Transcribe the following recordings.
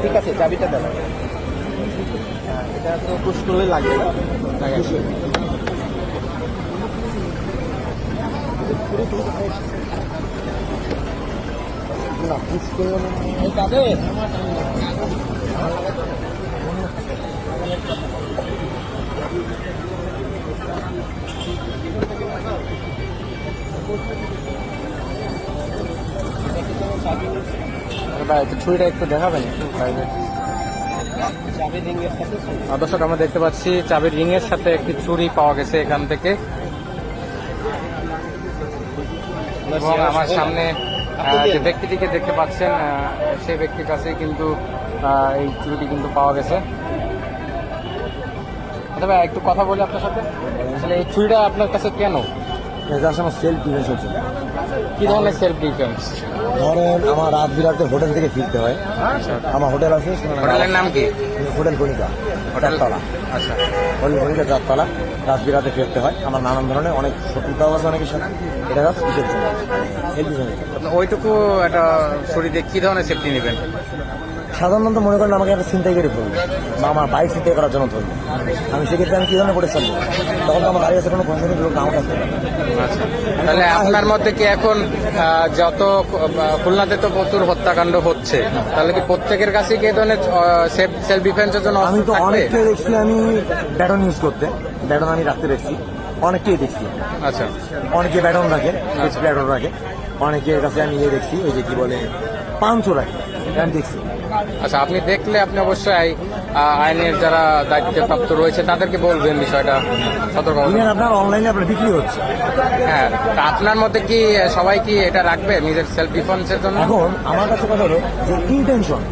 ঠিক আছে চাবিটা দেন হ্যাঁ, এটা তো পুশ করলে লাগবে না। না পুশ করলে ভাই একটু ছুরিটা একটু দেখাবেন? একটু। দর্শক আমরা দেখতে পাচ্ছি চাবির রিং এর সাথে একটি ছুরি পাওয়া গেছে এখান থেকে। এবং আমার সামনে যে ব্যক্তিটিকে দেখতে পাচ্ছেন সেই ব্যক্তির কাছে কিন্তু এই ছুরিটি কিন্তু পাওয়া গেছে। আচ্ছা ভাই একটু কথা বলি আপনার সাথে। আসলে এই ছুরিটা আপনার কাছে কেন? এটা আমার সেলফ ডিফেন্স হচ্ছে। কি ধরনের সেলফ ডিফেন্স ধরেন আমার রাত বিরাতে হোটেল থেকে ফিরতে হয়। আমার হোটেল আছে হোটেলের নাম কি? হোটেল কণিকা হোটেল চারতলা। আচ্ছা। হোটেল কণিকা চারতলা। রাত বিরাতে ফিরতে হয়। আমার নানান ধরনের অনেক শত্রুতাও আছে অনেকের সাথে। এটা জাস্ট কিসের জন্য সেলফ ডিফেন্স ওইটুকু একটা শরীরে কি ধরনের সেফটি নেবেন? সাধারণত মনে করেন আমাকে একটা চিন্তাই করে ফেলবে বা আমার বাইক চিন্তাই করার জন্য ধরবে। আমি সেক্ষেত্রে আমি কি ধরনের করে চলবো? তখন তো আমার গাড়ি আছে কোনো কনসেন্ট লোক নাও থাকতে পারে। আচ্ছা তাহলে আপনার মধ্যে কি এখন যত খুলনাতে তো প্রচুর হত্যাকাণ্ড হচ্ছে তাহলে কি প্রত্যেকের কাছে কি ধরনের সেলফ ডিফেন্সের জন্য আমি তো? অনেককে দেখছি আমি ব্যাটন ইউজ করতে। ব্যাটন আমি রাখতে দেখছি। অনেককেই দেখছি। আচ্ছা। অনেকে ব্যাটন রাখে আচ্ছা। ব্যাটন রাখে। অনেকের কাছে আমি ইয়ে দেখছি ওই যে কি বলে পাঁচশো রাখে। দেখছি আচ্ছা আপনি দেখলে আপনি অবশ্যই আইনের যারা দায়িত্বপ্রাপ্ত রয়েছে তাদেরকে বলবেন বিষয়টা সতর্ক আপনার অনলাইনে আপনার বিক্রি হচ্ছে। হ্যাঁ তা আপনার মধ্যে কি সবাই কি এটা রাখবে নিজের সেলফ ডিফেন্সের জন্য? এখন আমার কাছে কথা হলো যে ইন্টেনশন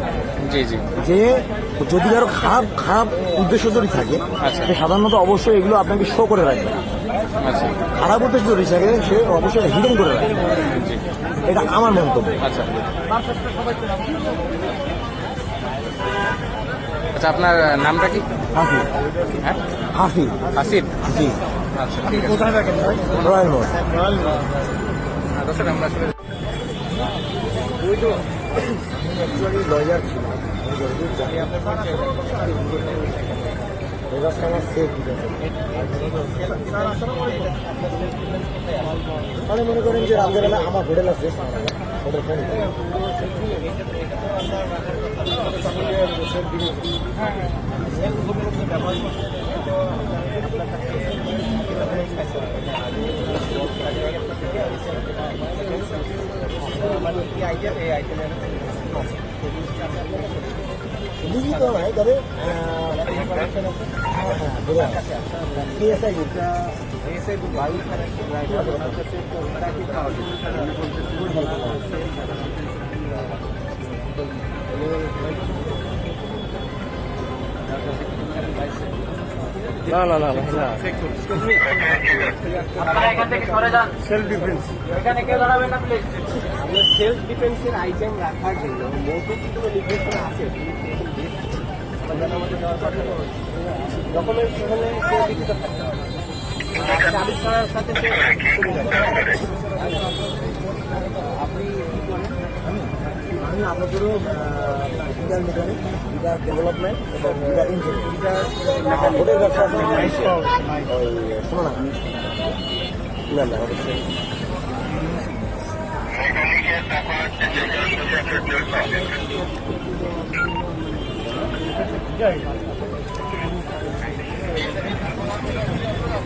জি জি। যে যদি কারও খারাপ খারাপ উদ্দেশ্য যদি থাকে আচ্ছা। সাধারণত অবশ্যই এগুলো আপনাকে শো করে রাখবে। খারাপ উদ্দেশ্য থাকে সে অবশ্যই হিডেন করে রাখবে জি। এটা আমার মন্তব্য। আচ্ছা। আচ্ছা আপনার নামটা কি? হাসি হ্যাঁ? হাসি আসিফ জি। আচ্ছা ঠিক আছে। কোথায় রাখেন রয়্যাল মোড়। হ্যাঁ, দর্শক আমরা আসলে লয়ার ছিল। আমি জানি আমার সেফ মানে মনে করেন যে রাত্রেবেলা আমার হোটেল আছে হোটেল ফোন বুঝি তো নয় তবে পিএসআই না না। না না সেলফ ডিফেন্স এখানে কেউ দাঁড়াবেন না প্লিজ সেলফ ডিফেন্সের আইটেম রাখার জন্য মৌখিক কিছু নির্দেশনা আছে? ডকুমেন্টস সেখানে সে লিখিত থাকতে হবে চাবি করার সাথে আপনি কি করেন আমি আপনাদেরও ডিজিটাল মেকানিক ডিজিটাল ডেভেলপমেন্ট এবং ডিজিটাল ইঞ্জিনিয়ার ব্যবসা আছে। শোনো না। না না অবশ্যই। Thank you.